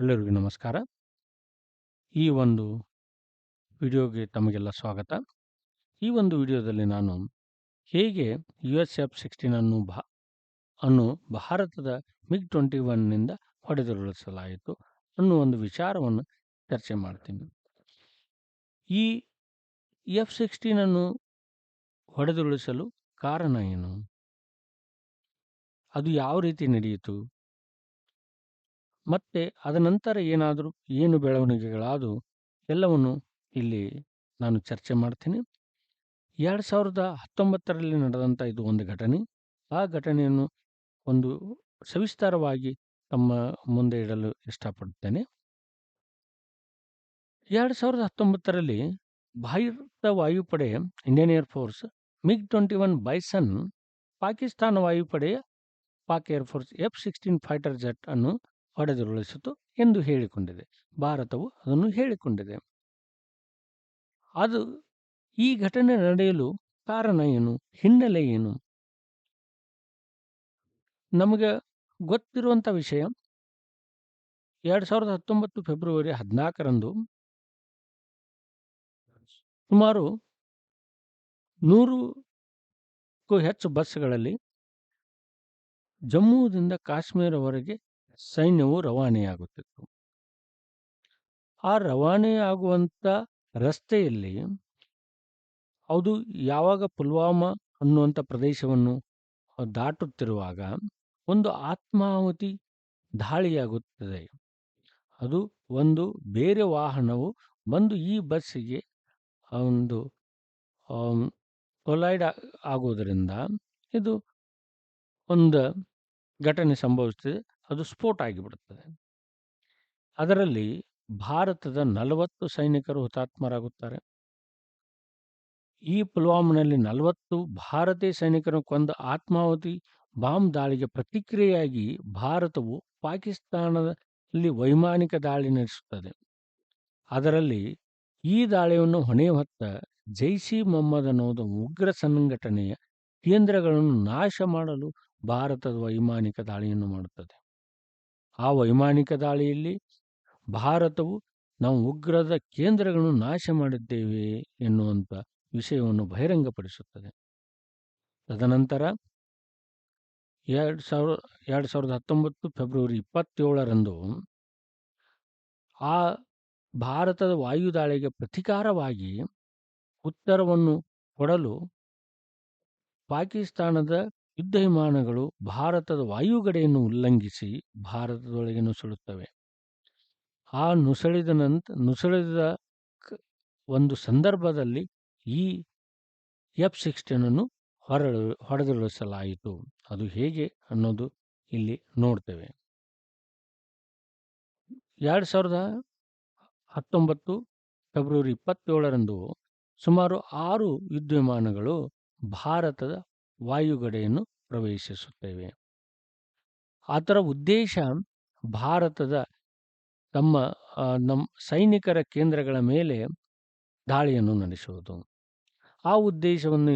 ಎಲ್ಲರಿಗೂ ನಮಸ್ಕಾರ. ಈ ಒಂದು ವಿಡಿಯೋಗೆ ತಮಗೆಲ್ಲ ಸ್ವಾಗತ. ಈ ಒಂದು ವಿಡಿಯೋದಲ್ಲಿ ನಾನು ಹೇಗೆ ಯು ಎಸ್ ಎಫ್ ಸಿಕ್ಸ್ಟೀನ್ ಅನ್ನು ಭಾ, ಅನ್ನು ಭಾರತದ ಮಿಗ್ ಟ್ವೆಂಟಿ ಒನ್ನಿಂದ ಹೊಡೆದುರುಳಿಸಲಾಯಿತು ಅನ್ನೋ ಒಂದು ವಿಚಾರವನ್ನು ಚರ್ಚೆ ಮಾಡ್ತೀನಿ. ಈ ಎಫ್-16 ಅನ್ನು ಹೊಡೆದುರುಳಿಸಲು ಕಾರಣ ಏನು? ಅದು ಯಾವ ರೀತಿ ನಡೆಯಿತು? ಮತ್ತೆ ಅದನಂತರ ಏನಾದರೂ ಏನು ಬೆಳವಣಿಗೆಗಳಾದವು, ಎಲ್ಲವನ್ನು ಇಲ್ಲಿ ನಾನು ಚರ್ಚೆ ಮಾಡ್ತೀನಿ. ಎರಡು ಸಾವಿರದ ಹತ್ತೊಂಬತ್ತರಲ್ಲಿ ನಡೆದಂಥ ಇದು ಒಂದು ಘಟನೆ. ಆ ಘಟನೆಯನ್ನು ಒಂದು ಸವಿಸ್ತಾರವಾಗಿ ತಮ್ಮ ಮುಂದೆ ಇಡಲು ಇಷ್ಟಪಡುತ್ತೇನೆ. 2019 ರಲ್ಲಿ ಭಾರತ ವಾಯುಪಡೆ, ಇಂಡಿಯನ್ ಏರ್ ಫೋರ್ಸ್ ಮಿಗ್-21 ಬೈಸನ್, ಪಾಕಿಸ್ತಾನ ವಾಯುಪಡೆಯ ಪಾಕ್ ಏರ್ ಫೋರ್ಸ್ ಎಫ್-16 ಫೈಟರ್ ಜೆಟ್ ಅನ್ನು ಹೊಡೆದುರುಳಿಸಿತು ಎಂದು ಹೇಳಿಕೊಂಡಿದೆ. ಭಾರತವು ಅದನ್ನು ಹೇಳಿಕೊಂಡಿದೆ. ಅದು ಈ ಘಟನೆ ನಡೆಯಲು ಕಾರಣ ಏನು? ಹಿನ್ನೆಲೆ ಏನು? ನಮಗೆ ಗೊತ್ತಿರುವಂಥ ವಿಷಯ 2019 ಫೆಬ್ರವರಿ 14 ರಂದು ಸುಮಾರು 100ಕ್ಕೂ ಹೆಚ್ಚು ಬಸ್‌ಗಳಲ್ಲಿ ಜಮ್ಮುದಿಂದ ಕಾಶ್ಮೀರವರೆಗೆ ಸೈನ್ಯವು ರವಾನೆಯಾಗುತ್ತಿತ್ತು. ಆ ರವಾನೆಯಾಗುವಂಥ ರಸ್ತೆಯಲ್ಲಿ ಅದು ಯಾವಾಗ ಪುಲ್ವಾಮಾ ಅನ್ನುವಂಥ ಪ್ರದೇಶವನ್ನು ದಾಟುತ್ತಿರುವಾಗ ಒಂದು ಆತ್ಮಾಹುತಿ ದಾಳಿಯಾಗುತ್ತದೆ. ಅದು ಒಂದು ಬೇರೆ ವಾಹನವು ಬಂದು ಈ ಬಸ್ಸಿಗೆ ಒಂದು ಕೊಲೈಡ್ ಆಗುವುದರಿಂದ ಇದು ಒಂದು ಘಟನೆ ಸಂಭವಿಸ್ತದೆ. ಅದು ಸ್ಫೋಟ ಆಗಿಬಿಡುತ್ತದೆ. ಅದರಲ್ಲಿ ಭಾರತದ 40 ಸೈನಿಕರು ಹುತಾತ್ಮರಾಗುತ್ತಾರೆ. ಈ ಪುಲ್ವಾಮಾನಲ್ಲಿ 40 ಭಾರತೀಯ ಸೈನಿಕರನ್ನು ಕೊಂದ ಆತ್ಮಾವತಿ ಬಾಂಬ್ ದಾಳಿಗೆ ಪ್ರತಿಕ್ರಿಯೆಯಾಗಿ ಭಾರತವು ಪಾಕಿಸ್ತಾನದಲ್ಲಿ ವೈಮಾನಿಕ ದಾಳಿ ನಡೆಸುತ್ತದೆ. ಅದರಲ್ಲಿ ಈ ದಾಳಿಯನ್ನು ಹೊಣೆ ಹೊತ್ತ ಜೈಷ್-ಇ-ಮೊಹಮ್ಮದ್ ಅನ್ನೋದು ಉಗ್ರ ಸಂಘಟನೆಯ ಕೇಂದ್ರಗಳನ್ನು ನಾಶ ಮಾಡಲು ಭಾರತದ ವೈಮಾನಿಕ ದಾಳಿಯನ್ನು ಮಾಡುತ್ತದೆ. ಆ ವೈಮಾನಿಕ ದಾಳಿಯಲ್ಲಿ ಭಾರತವು ನಾವು ಉಗ್ರದ ಕೇಂದ್ರಗಳನ್ನು ನಾಶ ಮಾಡಿದ್ದೇವೆ ಎನ್ನುವಂಥ ವಿಷಯವನ್ನು ಬಹಿರಂಗಪಡಿಸುತ್ತದೆ. ತದನಂತರ 2019 ಫೆಬ್ರವರಿ 27 ರಂದು ಆ ಭಾರತದ ವಾಯುದಾಳಿಗೆ ಪ್ರತೀಕಾರವಾಗಿ ಉತ್ತರವನ್ನು ಕೊಡಲು ಪಾಕಿಸ್ತಾನದ ಯುದ್ಧ ವಿಮಾನಗಳು ಭಾರತದ ವಾಯುಗಡೆಯನ್ನು ಉಲ್ಲಂಘಿಸಿ ಭಾರತದೊಳಗೆ ನುಸುಳುತ್ತವೆ. ಆ ನುಸುಳಿದ ನಂತ, ನುಸುಳಿದ ಒಂದು ಸಂದರ್ಭದಲ್ಲಿ ಈ ಎಫ್-16 ಅನ್ನು ಹೊರಳು, ಹೊಡೆದುರುಳಿಸಲಾಯಿತು. ಅದು ಹೇಗೆ ಅನ್ನೋದು ಇಲ್ಲಿ ನೋಡ್ತೇವೆ. 2019 ಫೆಬ್ರವರಿ 27 ರಂದು ಸುಮಾರು ಆರು ಯುದ್ಧ ವಿಮಾನಗಳು ಭಾರತದ ವಾಯುಗಡಿಯನ್ನು ಪ್ರವೇಶಿಸುತ್ತೇವೆ ಅದರ ಉದ್ದೇಶ ಭಾರತದ ತಮ್ಮ ನಮ್ಮ ಸೈನಿಕರ ಕೇಂದ್ರಗಳ ಮೇಲೆ ದಾಳಿಯನ್ನು ನಡೆಸುವುದು. ಆ ಉದ್ದೇಶವನ್ನು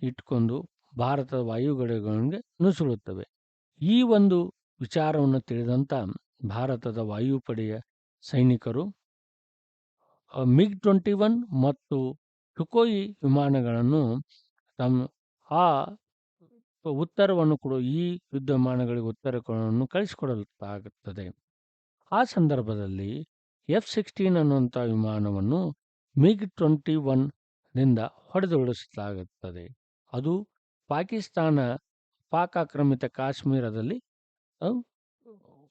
ಇಟ್ಕೊಂಡು ಭಾರತದ ವಾಯುಗಡೆಗಳಿಗೆ ನುಸುಳುತ್ತವೆ. ಈ ಒಂದು ವಿಚಾರವನ್ನು ತಿಳಿದಂಥ ಭಾರತದ ವಾಯುಪಡೆಯ ಸೈನಿಕರು ಮಿಗ್ ಟ್ವೆಂಟಿ ಒನ್ ಮತ್ತು ಟುಕೋಯಿ ವಿಮಾನಗಳನ್ನು ತಮ್ಮ ಆ ಉತ್ತರವನ್ನು ಕೊಡು ಈ ವಿದ್ಯಮಾನಗಳಿಗೆ ಉತ್ತರವನ್ನು ಕಳಿಸಿಕೊಡಲಾಗುತ್ತದೆ. ಆ ಸಂದರ್ಭದಲ್ಲಿ ಎಫ್-16 ಅನ್ನುವಂಥ ವಿಮಾನವನ್ನು ಮಿಗ್-21 ರಿಂದ ಹೊಡೆದುಡಿಸಲಾಗುತ್ತದೆ ಅದು ಪಾಕಿಸ್ತಾನ ಪಾಕ್ ಆಕ್ರಮಿತ ಕಾಶ್ಮೀರದಲ್ಲಿ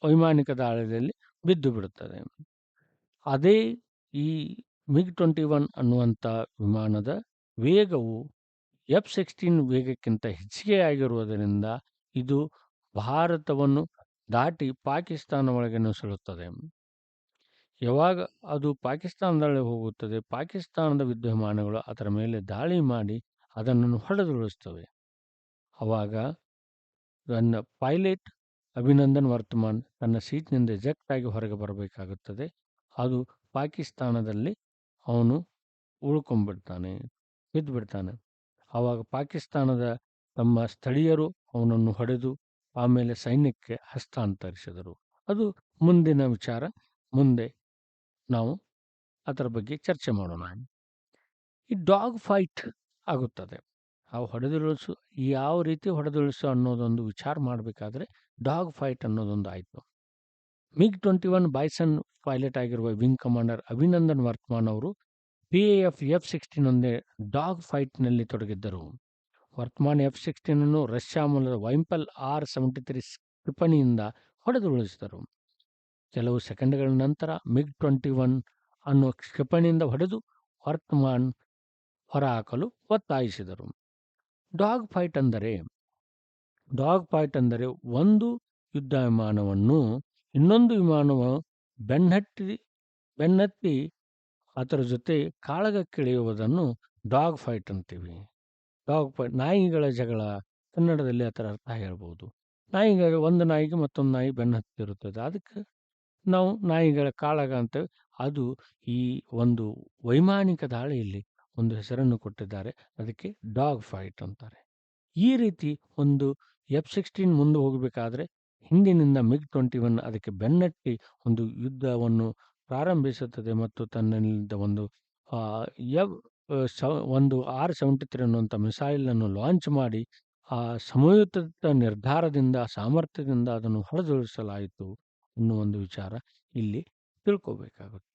ವೈಮಾನಿಕ ದಾಳಿಯಲ್ಲಿ ಬಿದ್ದು ಬಿಡುತ್ತದೆ. ಅದೇ ಈ ಮಿಗ್-21 ಅನ್ನುವಂಥ ವಿಮಾನದ ವೇಗವು ಎಫ್-16 ವೇಗಕ್ಕಿಂತ ಹೆಚ್ಚಿಗೆಯಾಗಿರುವುದರಿಂದ ಇದು ಭಾರತವನ್ನು ದಾಟಿ ಪಾಕಿಸ್ತಾನ ಒಳಗೆ ನುಸುಳುತ್ತದೆ. ಯಾವಾಗ ಅದು ಪಾಕಿಸ್ತಾನದಲ್ಲಿ ಹೋಗುತ್ತದೆ, ಪಾಕಿಸ್ತಾನದ ವಿದ್ಯಮಾನಗಳು ಅದರ ಮೇಲೆ ದಾಳಿ ಮಾಡಿ ಅದನ್ನು ಹೊಡೆದುಳಿಸ್ತವೆ ಆವಾಗ ನನ್ನ ಪೈಲಟ್ ಅಭಿನಂದನ್ ವರ್ತಮಾನ್ ತನ್ನ ಸೀಟ್‌ನಿಂದ ಎಜೆಕ್ಟ್ ಆಗಿ ಹೊರಗೆ ಬರಬೇಕಾಗುತ್ತದೆ. ಅದು ಪಾಕಿಸ್ತಾನದಲ್ಲಿ ಅವನು ಉಳ್ಕೊಂಡ್ಬಿಡ್ತಾನೆ, ಬಿದ್ದುಬಿಡ್ತಾನೆ. ಆವಾಗ ಪಾಕಿಸ್ತಾನದ ತಮ್ಮ ಸ್ಥಳೀಯರು ಅವನನ್ನು ಹೊಡೆದು ಆಮೇಲೆ ಸೈನ್ಯಕ್ಕೆ ಹಸ್ತಾಂತರಿಸಿದರು. ಅದು ಮುಂದಿನ ವಿಚಾರ. ಮುಂದೆ ನಾವು ಅದರ ಬಗ್ಗೆ ಚರ್ಚೆ ಮಾಡೋಣ. ಈ ಡಾಗ್ ಫೈಟ್ ಆಗುತ್ತದೆ. ಆ ಹೊಡೆದುರುಳಿಸು, ಯಾವ ರೀತಿ ಹೊಡೆದುರುಳಿಸು ಅನ್ನೋದೊಂದು ವಿಚಾರ ಮಾಡಬೇಕಾದ್ರೆ ಡಾಗ್ ಫೈಟ್ ಅನ್ನೋದೊಂದು ಆಯಿತು. MiG twenty one bison pilot ಆಗಿರುವ ವಿಂಗ್ ಕಮಾಂಡರ್ ಅಭಿನಂದನ್ ವರ್ತಮಾನ್ ಅವರು ಪಿ ಎಫ್ ಎಫ್ ಸಿಕ್ಸ್ಟೀನ್ ಒಂದೇ ಡಾಗ್ ಫೈಟ್ನಲ್ಲಿ ತೊಡಗಿದ್ದರು. ವರ್ತಮಾನ್ ಎಫ್ ಸಿಕ್ಸ್ಟೀನ್ ಅನ್ನು ರಷ್ಯಾ ಮೂಲದ ವೈಂಪಲ್ ಆರ್ ಸೆವೆಂಟಿ ತ್ರೀ ಕ್ಷಿಪಣಿಯಿಂದ ಹೊಡೆದುರುಳಿಸಿದರು. ಕೆಲವು ಸೆಕೆಂಡ್ಗಳ ನಂತರ ಮಿಗ್ ಟ್ವೆಂಟಿ ಒನ್ ಅನ್ನು ಕ್ಷಿಪಣಿಯಿಂದ ಹೊಡೆದು ವರ್ತಮಾನ್ ಹೊರಹಾಕಲು ಒತ್ತಾಯಿಸಿದರು. ಡಾಗ್ ಫೈಟ್ ಅಂದರೆ ಡಾಗ್ ಫೈಟ್ ಅಂದರೆ ಒಂದು ಯುದ್ಧ ವಿಮಾನವನ್ನು ಇನ್ನೊಂದು ವಿಮಾನವು ಬೆನ್ನಟ್ಟಿ ಬೆನ್ನತ್ತಿ ಅದರ ಜೊತೆ ಕಾಳಗಕ್ಕಿಳಿಯುವುದನ್ನು ಡಾಗ್ ಫೈಟ್ ಅಂತೀವಿ. ಡಾಗ್ ಫೈಟ್ ನಾಯಿಗಳ ಜಗಳ ಕನ್ನಡದಲ್ಲಿ ಥರ ಅರ್ಥ ಹೇಳ್ಬೋದು. ನಾಯಿಗಳು, ಒಂದು ನಾಯಿಗೆ ಮತ್ತೊಂದು ನಾಯಿ ಬೆನ್ನು ಹತ್ತಿರುತ್ತದೆ. ಅದಕ್ಕೆ ನಾವು ನಾಯಿಗಳ ಕಾಳಗ ಅಂತೇವೆ ಅದು ಈ ಒಂದು ವೈಮಾನಿಕ ದಾಳಿಯಲ್ಲಿ ಒಂದು ಹೆಸರನ್ನು ಕೊಟ್ಟಿದ್ದಾರೆ. ಅದಕ್ಕೆ ಡಾಗ್ ಫೈಟ್ ಅಂತಾರೆ. ಈ ರೀತಿ ಒಂದು ಎಫ್ ಸಿಕ್ಸ್ಟೀನ್ ಮುಂದೆ ಹೋಗಬೇಕಾದ್ರೆ ಹಿಂದಿನಿಂದ ಮಿಗ್ ಟ್ವೆಂಟಿ ಒನ್ ಅದಕ್ಕೆ ಬೆನ್ನಟ್ಟಿ ಒಂದು ಯುದ್ಧವನ್ನು ಪ್ರಾರಂಭಿಸುತ್ತದೆ ಮತ್ತು ತನ್ನಲ್ಲಿದ್ದ ಒಂದು ಎವ್ ಒಂದು ಆರ್ ಸೆವೆಂಟಿ ತ್ರೀ ಅನ್ನುವಂಥ ಮಿಸೈಲನ್ನು ಲಾಂಚ್ ಮಾಡಿ, ಆ ಸಮಯೋಚಿತ ನಿರ್ಧಾರದಿಂದ, ಸಾಮರ್ಥ್ಯದಿಂದ ಅದನ್ನು ಹೊಡೆದುರುಳಿಸಲಾಯಿತು ಅನ್ನೋ ಒಂದು ವಿಚಾರ ಇಲ್ಲಿ ತಿಳ್ಕೋಬೇಕಾಗುತ್ತೆ.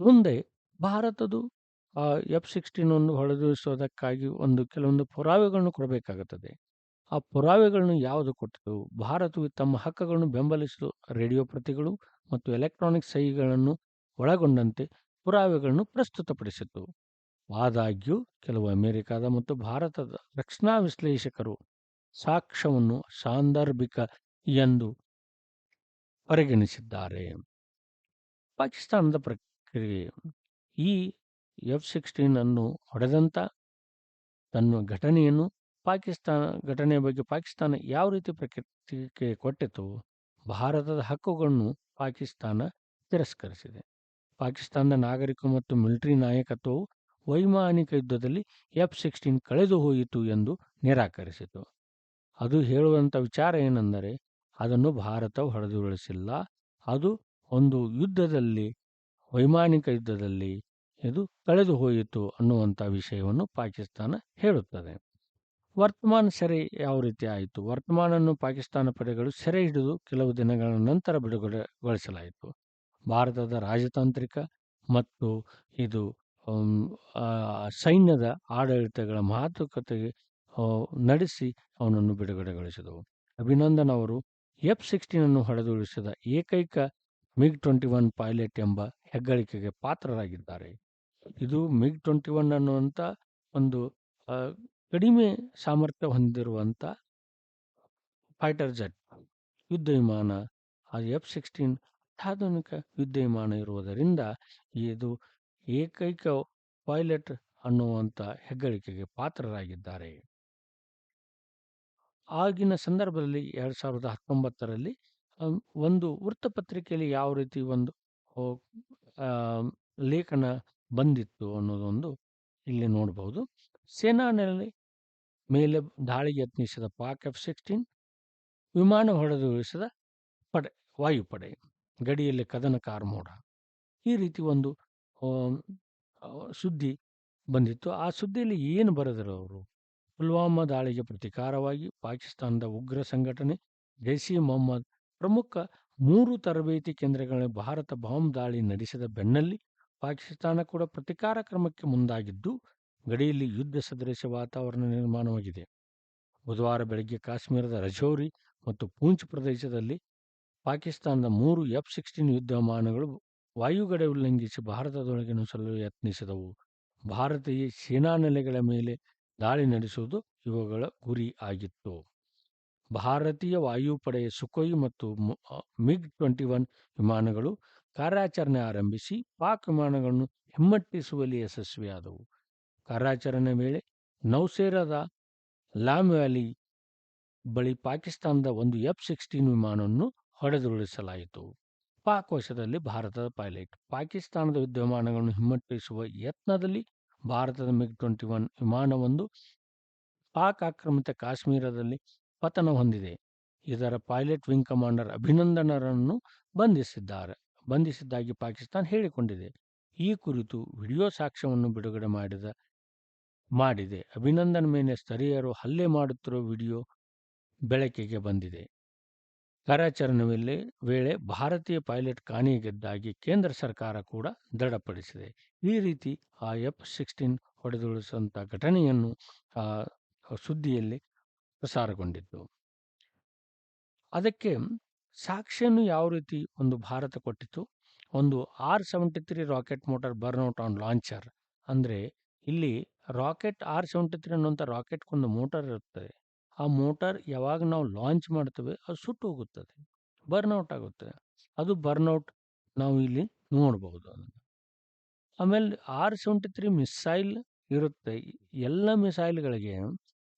ಮುಂದೆ ಭಾರತದು ಎಫ್ ಸಿಕ್ಸ್ಟೀನ್ ಒಂದು ಹೊಡೆದುರಿಸೋದಕ್ಕಾಗಿ ಒಂದು ಕೆಲವೊಂದು ಪುರಾವೆಗಳನ್ನು ಕೊಡಬೇಕಾಗುತ್ತದೆ. ಆ ಪುರಾವೆಗಳನ್ನು ಯಾವುದು ಕೊಟ್ಟಿತು? ಭಾರತವು ತಮ್ಮ ಹಕ್ಕುಗಳನ್ನು ಬೆಂಬಲಿಸಲು ರೇಡಿಯೋ ಪ್ರತಿಗಳು ಮತ್ತು ಎಲೆಕ್ಟ್ರಾನಿಕ್ ಸಹಿಗಳನ್ನು ಒಳಗೊಂಡಂತೆ ಪುರಾವೆಗಳನ್ನು ಪ್ರಸ್ತುತಪಡಿಸಿತು ಆದಾಗ್ಯೂ, ಕೆಲವು ಅಮೆರಿಕದ ಮತ್ತು ಭಾರತದ ರಕ್ಷಣಾ ವಿಶ್ಲೇಷಕರು ಸಾಕ್ಷ್ಯವನ್ನು ಸಾಂದರ್ಭಿಕ ಎಂದು ಪರಿಗಣಿಸಿದ್ದಾರೆ. ಪಾಕಿಸ್ತಾನದ ಪ್ರಕ್ರಿಯೆ ಈ ಎಫ್ ಸಿಕ್ಸ್ಟೀನ್ ಅನ್ನು ಹೊಡೆದಂಥ ತನ್ನ ಘಟನೆಯನ್ನು ಪಾಕಿಸ್ತಾನ ಘಟನೆಯ ಬಗ್ಗೆ ಪಾಕಿಸ್ತಾನ ಯಾವ ರೀತಿ ಪ್ರತಿಕ್ರಿಯೆ ಕೊಟ್ಟಿತು? ಭಾರತದ ಹಕ್ಕುಗಳನ್ನು ಪಾಕಿಸ್ತಾನ ತಿರಸ್ಕರಿಸಿದೆ. ಪಾಕಿಸ್ತಾನದ ನಾಗರಿಕ ಮತ್ತು ಮಿಲಿಟರಿ ನಾಯಕತ್ವವು ವೈಮಾನಿಕ ಯುದ್ಧದಲ್ಲಿ ಎಫ್ ಸಿಕ್ಸ್ಟೀನ್ ಕಳೆದು ಹೋಯಿತು ಎಂದು ನಿರಾಕರಿಸಿತು. ಅದು ಹೇಳುವಂಥ ವಿಚಾರ ಏನೆಂದರೆ, ಅದನ್ನು ಭಾರತವು ಹೊಡೆದುರುಳಿಸಿಲ್ಲ. ಅದು ಒಂದು ಯುದ್ಧದಲ್ಲಿ, ವೈಮಾನಿಕ ಯುದ್ಧದಲ್ಲಿ ಇದು ಕಳೆದು ಹೋಯಿತು ಅನ್ನುವಂಥ ವಿಷಯವನ್ನು ಪಾಕಿಸ್ತಾನ ಹೇಳುತ್ತದೆ. ವರ್ತಮಾನ ಸೆರೆ ಯಾವ ರೀತಿ ಆಯಿತು? ವರ್ತಮಾನನ್ನು ಪಾಕಿಸ್ತಾನ ಪಡೆಗಳು ಸೆರೆ ಹಿಡಿದು ಕೆಲವು ದಿನಗಳ ನಂತರ ಬಿಡುಗಡೆಗೊಳಿಸಲಾಯಿತು. ಭಾರತದ ರಾಜತಾಂತ್ರಿಕ ಮತ್ತು ಇದು ಸೈನ್ಯದ ಆಡಳಿತಗಳ ಮಾತುಕತೆಗೆ ನಡೆಸಿ ಅವನನ್ನು ಬಿಡುಗಡೆಗೊಳಿಸಿದವು. ಅಭಿನಂದನ್ ಅವರು ಎಫ್ ಸಿಕ್ಸ್ಟೀನ್ ಅನ್ನು ಹೊಡೆದುರುಳಿಸಿದ ಏಕೈಕ ಮಿಗ್ ಟ್ವೆಂಟಿ ಒನ್ ಪೈಲಟ್ ಎಂಬ ಹೆಗ್ಗಳಿಕೆಗೆ ಪಾತ್ರರಾಗಿದ್ದಾರೆ. ಇದು ಮಿಗ್ ಟ್ವೆಂಟಿ ಒನ್ ಅನ್ನುವಂಥ ಒಂದು ಕಡಿಮೆ ಸಾಮರ್ಥ್ಯ ಹೊಂದಿರುವಂಥ ಫೈಟರ್ ಜೆಟ್ ಯುದ್ಧ ವಿಮಾನ ಆ ಎಫ್ ಸಿಕ್ಸ್ಟೀನ್ ಅತ್ಯಾಧುನಿಕ ಯುದ್ಧ ವಿಮಾನ ಇರುವುದರಿಂದ ಇದು ಏಕೈಕ ಪೈಲಟ್ ಅನ್ನುವಂಥ ಹೆಗ್ಗಳಿಕೆಗೆ ಪಾತ್ರರಾಗಿದ್ದಾರೆ. ಆಗಿನ ಸಂದರ್ಭದಲ್ಲಿ ಎರಡು ಸಾವಿರದ ಹತ್ತೊಂಬತ್ತರಲ್ಲಿ ಒಂದು ವೃತ್ತಪತ್ರಿಕೆಯಲ್ಲಿ ಯಾವ ರೀತಿ ಒಂದು ಲೇಖನ ಬಂದಿತ್ತು ಅನ್ನೋದೊಂದು ಇಲ್ಲಿ ನೋಡಬಹುದು ಸೇನಾನಲ್ಲಿ ಮೇಲೆ ದಾಳಿಗೆ ಯತ್ನಿಸಿದ ಪಾಕ್ ಎಫ್ ಸಿಕ್ಸ್ಟೀನ್ ವಿಮಾನ ಹೊಡೆದುರುಳಿಸಿದ ಪಡೆ, ವಾಯುಪಡೆ, ಗಡಿಯಲ್ಲಿ ಕದನ ಕಾರ್ಮೋಡ. ಈ ರೀತಿ ಒಂದು ಸುದ್ದಿ ಬಂದಿತ್ತು. ಆ ಸುದ್ದಿಯಲ್ಲಿ ಏನು ಬರೆದರು ಅವರು? ಪುಲ್ವಾಮಾ ದಾಳಿಗೆ ಪ್ರತಿಕಾರವಾಗಿ ಪಾಕಿಸ್ತಾನದ ಉಗ್ರ ಸಂಘಟನೆ ಜೈಷ್ ಇ ಮೊಹಮ್ಮದ್ ಪ್ರಮುಖ ಮೂರು ತರಬೇತಿ ಕೇಂದ್ರಗಳಲ್ಲಿ ಭಾರತ ಬಾಂಬ್ ದಾಳಿ ನಡೆಸಿದ ಬೆನ್ನಲ್ಲಿ ಪಾಕಿಸ್ತಾನ ಕೂಡ ಪ್ರತಿಕಾರ ಕ್ರಮಕ್ಕೆ ಮುಂದಾಗಿದ್ದು ಗಡಿಯಲ್ಲಿ ಯುದ್ಧ ಸದೃಶ ವಾತಾವರಣ ನಿರ್ಮಾಣವಾಗಿದೆ. ಬುಧವಾರ ಬೆಳಗ್ಗೆ ಕಾಶ್ಮೀರದ ರಜೌರಿ ಮತ್ತು ಪೂಂಚ್ ಪ್ರದೇಶದಲ್ಲಿ ಪಾಕಿಸ್ತಾನದ ಮೂರು ಎಫ್ ಸಿಕ್ಸ್ಟೀನ್ ಯುದ್ಧ ವಿಮಾನಗಳು ವಾಯುಗಡೆ ಉಲ್ಲಂಘಿಸಿ ಭಾರತದೊಳಗೆ ನುಸುಳಲು ಯತ್ನಿಸಿದವು. ಭಾರತೀಯ ಸೇನಾ ನೆಲೆಗಳ ಮೇಲೆ ದಾಳಿ ನಡೆಸುವುದು ಇವುಗಳ ಗುರಿ ಆಗಿತ್ತು. ಭಾರತೀಯ ವಾಯುಪಡೆಯ ಸುಖೋಯ್ ಮತ್ತು ಮಿಗ್ ಟ್ವೆಂಟಿ ಒನ್ ವಿಮಾನಗಳು ಕಾರ್ಯಾಚರಣೆ ಆರಂಭಿಸಿ ಪಾಕ್ ವಿಮಾನಗಳನ್ನು ಹಿಮ್ಮೆಟ್ಟಿಸುವಲ್ಲಿ ಯಶಸ್ವಿಯಾದವು. ಕಾರ್ಯಾಚರಣೆ ವೇಳೆ ನೌಸೇರಾದ ಲಾಮ್ ವ್ಯಾಲಿ ಬಳಿ ಪಾಕಿಸ್ತಾನದ ಒಂದು ಎಫ್ ಸಿಕ್ಸ್ಟೀನ್ ವಿಮಾನವನ್ನು ಹೊಡೆದುರುಳಿಸಲಾಯಿತು. ಪಾಕ್ ವಶದಲ್ಲಿ ಭಾರತದ ಪೈಲಟ್. ಪಾಕಿಸ್ತಾನದ ಯುದ್ಧ ವಿಮಾನಗಳನ್ನು ಹಿಮ್ಮೆಟ್ಟಿಸುವ ಯತ್ನದಲ್ಲಿ ಭಾರತದ ಮಿಗ್ ಟ್ವೆಂಟಿ ಒನ್ ವಿಮಾನವೊಂದು ಪಾಕ್ ಆಕ್ರಮಿತ ಕಾಶ್ಮೀರದಲ್ಲಿ ಪತನ ಹೊಂದಿದೆ. ಇದರ ಪೈಲಟ್, ವಿಂಗ್ ಕಮಾಂಡರ್ ಅಭಿನಂದನರನ್ನು ಬಂಧಿಸಿದ್ದಾರೆ. ಬಂಧಿಸಿದ್ದಾಗಿ ಪಾಕಿಸ್ತಾನ ಹೇಳಿಕೊಂಡಿದೆ. ಈ ಕುರಿತು ವಿಡಿಯೋ ಸಾಕ್ಷ್ಯವನ್ನು ಬಿಡುಗಡೆ ಮಾಡಿದ ಮಾಡಿದೆ. ಅಭಿನಂದನ್ ಮೇಲೆ ಸ್ಥಳೀಯರು ಹಲ್ಲೆ ಮಾಡುತ್ತಿರುವ ವಿಡಿಯೋ ಬೆಳಕಿಗೆ ಬಂದಿದೆ. ಕಾರ್ಯಾಚರಣೆ ವೇಳೆ ಭಾರತೀಯ ಪೈಲಟ್ ಕಾಣೆಯಾಗಿದ್ದಾಗಿ ಕೇಂದ್ರ ಸರ್ಕಾರ ಕೂಡ ದೃಢಪಡಿಸಿದೆ. ಈ ರೀತಿ ಆ ಎಫ್ ಸಿಕ್ಸ್ಟೀನ್ ಹೊಡೆದುಳಿಸುವಂಥ ಘಟನೆಯನ್ನು, ಆ, ಸುದ್ದಿಯಲ್ಲಿ ಪ್ರಸಾರಗೊಂಡಿತ್ತು. ಅದಕ್ಕೆ ಸಾಕ್ಷಿಯನ್ನು ಯಾವ ರೀತಿ ಒಂದು ಭಾರತ ಕೊಟ್ಟಿತು ಒಂದು R seventy three rocket motor burnout on launcher ಅಂದರೆ ಇಲ್ಲಿ ರಾಕೆಟ್ ಆರ್ ಸೆವೆಂಟಿ ತ್ರೀ ಅನ್ನುವಂಥ ರಾಕೆಟ್ಗೊಂದು ಮೋಟಾರ್ ಇರುತ್ತದೆ ಆ ಮೋಟಾರ್ ಯಾವಾಗ ನಾವು ಲಾಂಚ್ ಮಾಡ್ತೇವೆ ಅದು ಸುಟ್ಟು ಹೋಗುತ್ತದೆ ಬರ್ನೌಟ್ ಆಗುತ್ತೆ. ಅದು ಬರ್ನೌಟ್ ನಾವು ಇಲ್ಲಿ ನೋಡಬಹುದು ಆಮೇಲೆ ಆರ್ ಸೆವೆಂಟಿ ತ್ರೀ ಮಿಸೈಲ್ ಇರುತ್ತೆ. ಎಲ್ಲ ಮಿಸೈಲ್ಗಳಿಗೆ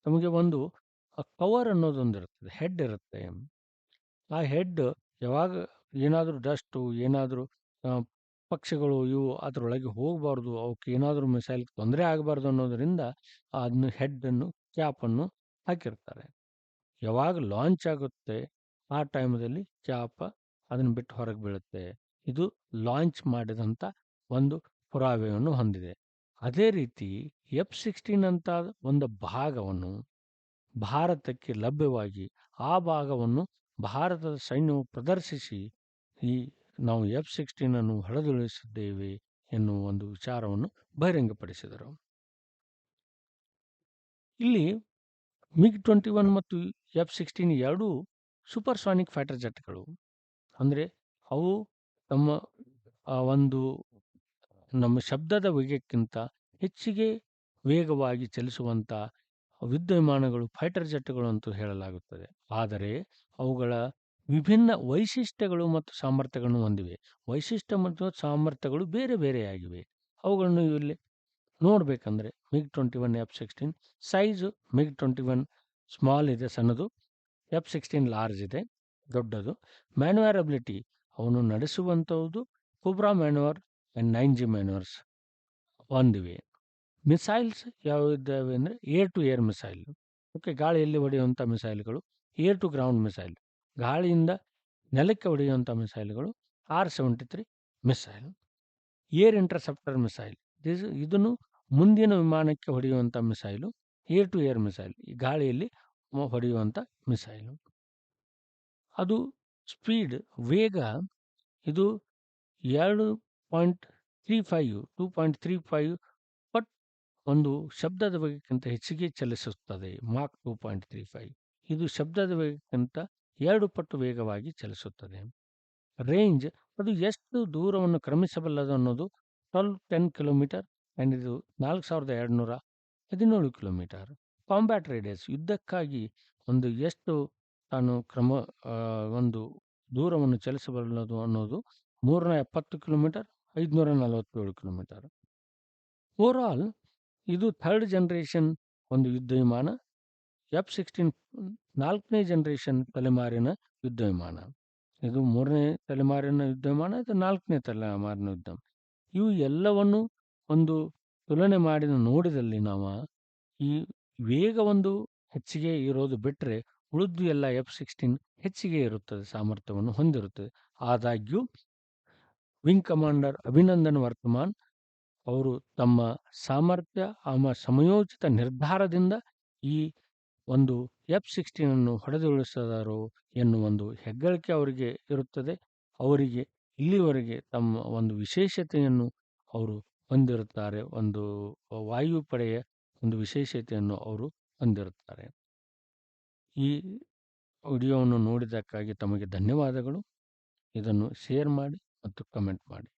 ನಮಗೆ ಒಂದು ಕವರ್ ಅನ್ನೋದೊಂದು ಇರುತ್ತದೆ ಹೆಡ್ ಇರುತ್ತೆ. ಆ ಹೆಡ್ ಯಾವಾಗ ಏನಾದರೂ ಡಸ್ಟು, ಏನಾದರೂ ಪಕ್ಷಿಗಳು ಇವು ಅದರೊಳಗೆ ಹೋಗಬಾರ್ದು, ಅವಕ್ಕೆ ಏನಾದರೂ ಮಿಸೈಲ್ ತೊಂದರೆ ಆಗಬಾರ್ದು ಅನ್ನೋದರಿಂದ ಅದನ್ನು ಹೆಡ್ಡನ್ನು ಕ್ಯಾಪನ್ನು ಹಾಕಿರ್ತಾರೆ. ಯಾವಾಗ ಲಾಂಚ್ ಆಗುತ್ತೆ ಆ ಟೈಮಲ್ಲಿ ಕ್ಯಾಪ ಅದನ್ನು ಬಿಟ್ಟು ಹೊರಗೆ ಬೀಳುತ್ತೆ. ಇದು ಲಾಂಚ್ ಮಾಡಿದಂಥ ಒಂದು ಪುರಾವೆಯನ್ನು ಹೊಂದಿದೆ. ಅದೇ ರೀತಿ ಎಫ್ ಸಿಕ್ಸ್ಟೀನ್ ಅಂತ ಒಂದು ಭಾಗವನ್ನು ಭಾರತಕ್ಕೆ ಲಭ್ಯವಾಗಿ ಆ ಭಾಗವನ್ನು ಭಾರತದ ಸೈನ್ಯವು ಪ್ರದರ್ಶಿಸಿ ಈ ನಾವು ಎಫ್ ಸಿಕ್ಸ್ಟೀನ್ ಅನ್ನು ಹೊಡೆದುಳಿಸಿದ್ದೇವೆ ಎನ್ನುವ ಒಂದು ವಿಚಾರವನ್ನು ಬಹಿರಂಗಪಡಿಸಿದರು. ಇಲ್ಲಿ ಮಿಗ್ ಟ್ವೆಂಟಿ ಒನ್ ಮತ್ತು ಎಫ್ ಸಿಕ್ಸ್ಟೀನ್ ಎರಡೂ ಸೂಪರ್ಸಾನಿಕ್ ಫೈಟರ್ ಜೆಟ್ಗಳು. ಅಂದರೆ ಅವು ತಮ್ಮ ಒಂದು ನಮ್ಮ ಶಬ್ದದ ವೇಗಕ್ಕಿಂತ ಹೆಚ್ಚಿಗೆ ವೇಗವಾಗಿ ಚಲಿಸುವಂಥ ಯುದ್ಧ ವಿಮಾನಗಳು ಫೈಟರ್ ಜೆಟ್ಗಳು ಅಂತೂ ಹೇಳಲಾಗುತ್ತದೆ. ಆದರೆ ಅವುಗಳ ವಿಭಿನ್ನ ವೈಶಿಷ್ಟ್ಯಗಳು ಮತ್ತು ಸಾಮರ್ಥ್ಯಗಳನ್ನು ಹೊಂದಿವೆ. ವೈಶಿಷ್ಟ್ಯ ಮತ್ತು ಸಾಮರ್ಥ್ಯಗಳು ಬೇರೆ ಬೇರೆಯಾಗಿವೆ ಅವುಗಳನ್ನು ಇಲ್ಲಿ ನೋಡಬೇಕಂದ್ರೆ MiG twenty one, F sixteen. Size MiG twenty one small ಇದೆ, ಸಣ್ಣದು. ಎಫ್ ಸಿಕ್ಸ್ಟೀನ್ ಲಾರ್ಜ್ ಇದೆ, ದೊಡ್ಡದು. ಮ್ಯಾನುವರಬಿಲಿಟಿ ಅವನು ನಡೆಸುವಂಥದ್ದು cobra manoeuvre and nine G manoeuvres ಹೊಂದಿವೆ. ಮಿಸೈಲ್ಸ್ ಯಾವುದಿದ್ದಾವೆ ಅಂದರೆ air to air missile. Okay, ಗಾಳಿಯಲ್ಲಿ ಹೊಡೆಯುವಂಥ ಮಿಸೈಲ್ಗಳು, ಏರ್ ಟು ಗ್ರೌಂಡ್ ಮಿಸೈಲ್. ಗಾಳಿಯಿಂದ ನೆಲಕ್ಕೆ ಹೊಡೆಯುವಂಥ ಮಿಸೈಲ್ಗಳು R seventy three missile, air interceptor missile. This ಇದನ್ನು ಮುಂದಿನ ವಿಮಾನಕ್ಕೆ ಹೊಡೆಯುವಂಥ missile, air to air missile, ಈ ಗಾಳಿಯಲ್ಲಿ ಹೊಡೆಯುವಂಥ ಮಿಸೈಲು. ಅದು ಸ್ಪೀಡ್, ವೇಗ ಇದು ಎರಡು point three five, two point three five but ಒಂದು ಶಬ್ದದ ವೇಗಕ್ಕಿಂತ ಹೆಚ್ಚಿಗೆ ಚಲಿಸುತ್ತದೆ, Mach two point three five. ಇದು ಶಬ್ದದ ವೇಗಕ್ಕಿಂತ ಎರಡು ಪಟ್ಟು ವೇಗವಾಗಿ ಚಲಿಸುತ್ತದೆ. ರೇಂಜ್ ಅದು ಎಷ್ಟು ದೂರವನ್ನು ಕ್ರಮಿಸಬಲ್ಲದು ಅನ್ನೋದು ಟ್ವೆಲ್ವ್ ಟೆನ್ ಕಿಲೋಮೀಟರ್ ಆ್ಯಂಡ್ ಇದು ನಾಲ್ಕು ಸಾವಿರದ ಎರಡುನೂರ ಹದಿನೇಳು ಕಿಲೋಮೀಟರ್. ಕಾಂಬ್ಯಾಟ್ ರೇಡಿಯಸ್ ಯುದ್ಧಕ್ಕಾಗಿ ಒಂದು ಎಷ್ಟು ತಾನು ಕ್ರಮ ಒಂದು ದೂರವನ್ನು ಚಲಿಸಬಲ್ಲದು ಅನ್ನೋದು ಮೂರನ ಎಪ್ಪತ್ತು ಕಿಲೋಮೀಟರ್, ಐದುನೂರ ನಲವತ್ತೇಳು ಕಿಲೋಮೀಟರ್. ಓವರ್ ಆಲ್ ಇದು ಥರ್ಡ್ ಜನ್ರೇಷನ್ ಒಂದು ಯುದ್ಧ ವಿಮಾನ. ಎಫ್ ಸಿಕ್ಸ್ಟೀನ್ ನಾಲ್ಕನೇ ಜನರೇಷನ್ ತಲೆಮಾರಿನ ಯುದ್ಧ ವಿಮಾನ ಇದು ಮೂರನೇ ತಲೆಮಾರಿನ ಯುದ್ಧ ವಿಮಾನ ಇದು ನಾಲ್ಕನೇ ತಲೆಮಾರಿನ ಯುದ್ಧ? ಇವು ಎಲ್ಲವನ್ನು ಒಂದು ತುಲನೆ ಮಾಡಿದ ನೋಡಿದಲ್ಲಿ ನಾವು ಈ ವೇಗ ಒಂದು ಹೆಚ್ಚಿಗೆ ಇರೋದು ಬಿಟ್ಟರೆ ಉಳಿದು ಎಲ್ಲ ಎಫ್ ಸಿಕ್ಸ್ಟೀನ್ ಹೆಚ್ಚಿಗೆ ಇರುತ್ತದೆ, ಸಾಮರ್ಥ್ಯವನ್ನು ಹೊಂದಿರುತ್ತದೆ. ಆದಾಗ್ಯೂ ವಿಂಗ್ ಕಮಾಂಡರ್ ಅಭಿನಂದನ್ ವರ್ತಮಾನ್ ಅವರು ತಮ್ಮ ಸಾಮರ್ಥ್ಯ ಆಮ ಸಮಯೋಚಿತ ನಿರ್ಧಾರದಿಂದ ಈ ಒಂದು ಎಫ್ ಸಿಕ್ಸ್ಟೀನ್ ಅನ್ನು ಹೊಡೆದುರುಳಿಸಿದರು ಎನ್ನುವ ಒಂದು ಹೆಗ್ಗಳಿಕೆ ಅವರಿಗೆ ಇರುತ್ತದೆ. ಅವರಿಗೆ ಇಲ್ಲಿವರೆಗೆ ತಮ್ಮ ಒಂದು ವಿಶೇಷತೆಯನ್ನು ಅವರು ಹೊಂದಿರುತ್ತಾರೆ. ಒಂದು ವಾಯುಪಡೆಯ ಒಂದು ವಿಶೇಷತೆಯನ್ನು ಅವರು ಹೊಂದಿರುತ್ತಾರೆ. ಈ ವಿಡಿಯೋವನ್ನು ನೋಡಿದ್ದಕ್ಕಾಗಿ ತಮಗೆ ಧನ್ಯವಾದಗಳು. ಇದನ್ನು ಶೇರ್ ಮಾಡಿ ಮತ್ತು ಕಮೆಂಟ್ ಮಾಡಿ.